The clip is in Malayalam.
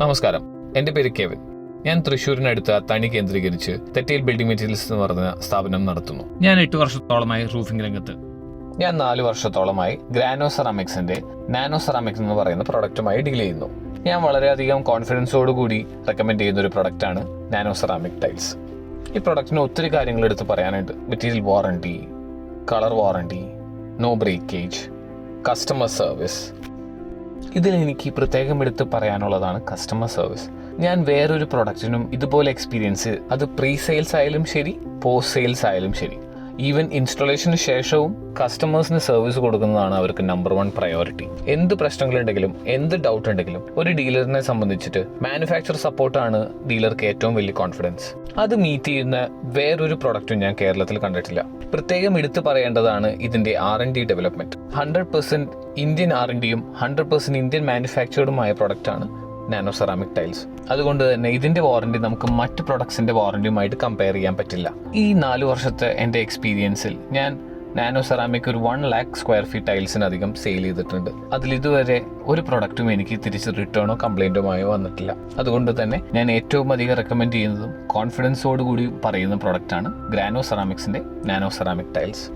നമസ്കാരം. എന്റെ പേര് കെവിൻ. ഞാൻ തൃശ്ശൂരിനടുത്ത തണി കേന്ദ്രീകരിച്ച് തെറ്റയിൽ ബിൽഡിംഗ് മെറ്റീരിയൽസ് എന്ന് പറഞ്ഞ സ്ഥാപനം നടത്തുന്നു. ഞാൻ എട്ട് വർഷത്തോളമായി റൂഫിംഗ് രംഗത്ത്. ഞാൻ നാല് വർഷത്തോളമായി ഗ്രാനോ സെറാമിക്സിന്റെ നാനോ സെറാമിക്സ് എന്ന് പറയുന്ന പ്രൊഡക്റ്റുമായി ഡീൽ ചെയ്യുന്നു. ഞാൻ വളരെയധികം കോൺഫിഡൻസോട് കൂടി റെക്കമെൻഡ് ചെയ്യുന്ന ഒരു പ്രൊഡക്റ്റാണ് നാനോ സെറാമിക് ടൈൽസ്. ഈ പ്രൊഡക്റ്റിന് ഒത്തിരി കാര്യങ്ങൾ എടുത്ത് പറയാനുണ്ട്. Material warranty colour warranty no breakage customer service ഇതിൽ എനിക്ക് പ്രത്യേകം എടുത്ത് പറയാനുള്ളതാണ് കസ്റ്റമർ സർവീസ് ഞാൻ വേറൊരു പ്രൊഡക്റ്റിനും ഇതുപോലെ എക്സ്പീരിയൻസ് അത് പ്രീ സെയിൽസ് ആയാലും ശരി പോസ്റ്റ് സെയിൽസ് ആയാലും ശരി. ഈവൻ ഇൻസ്റ്റലേഷന് ശേഷവും കസ്റ്റമേഴ്സിന് സർവീസ് കൊടുക്കുന്നതാണ് അവർക്ക് നമ്പർ വൺ പ്രയോറിറ്റി എന്ത് പ്രശ്നങ്ങളുണ്ടെങ്കിലും എന്ത് ഡൗട്ട് ഉണ്ടെങ്കിലും ഒരു ഡീലറിനെ സംബന്ധിച്ചിട്ട് മാനുഫാക്ചർ സപ്പോർട്ടാണ് ഡീലർക്ക് ഏറ്റവും വലിയ കോൺഫിഡൻസ് അത് മീറ്റ് ചെയ്യുന്ന വേറൊരു പ്രൊഡക്റ്റും ഞാൻ കേരളത്തിൽ കണ്ടിട്ടില്ല. പ്രത്യേകം എടുത്തു പറയേണ്ടതാണ് ഇതിന്റെ R N D development hundred percent Indian R N ഡിയും ഹൺഡ്രഡ് പെർസെന്റ് ഇന്ത്യൻ മാനുഫാക്ചേർഡുമായ പ്രൊഡക്റ്റാണ് നാനോ സെറാമിക് ടൈൽസ്. അതുകൊണ്ട് തന്നെ ഇതിന്റെ വാറണ്ടി നമുക്ക് മറ്റ് പ്രൊഡക്ട്സിന്റെ വാറണ്ടിയുമായിട്ട് കമ്പയർ ചെയ്യാൻ പറ്റില്ല. ഈ നാല് വർഷത്തെ എന്റെ എക്സ്പീരിയൻസിൽ ഞാൻ നാനോ സെറാമിക് ഒരു വൺ ലാക്ക് സ്ക്വയർ ഫീറ്റ് ടൈൽസിനധികം സെയിൽ ചെയ്തിട്ടുണ്ട്. അതിൽ ഇതുവരെ ഒരു പ്രൊഡക്റ്റും എനിക്ക് തിരിച്ച് റിട്ടേണോ കംപ്ലൈന്റുമായോ വന്നിട്ടില്ല. അതുകൊണ്ട് തന്നെ ഞാൻ ഏറ്റവും അധികം റെക്കമെൻഡ് ചെയ്യുന്നതും കോൺഫിഡൻസോടുകൂടി പറയുന്ന പ്രൊഡക്റ്റാണ് ഗ്രാനോ സെറാമിക്സിന്റെ നാനോ സെറാമിക് ടൈൽസ്.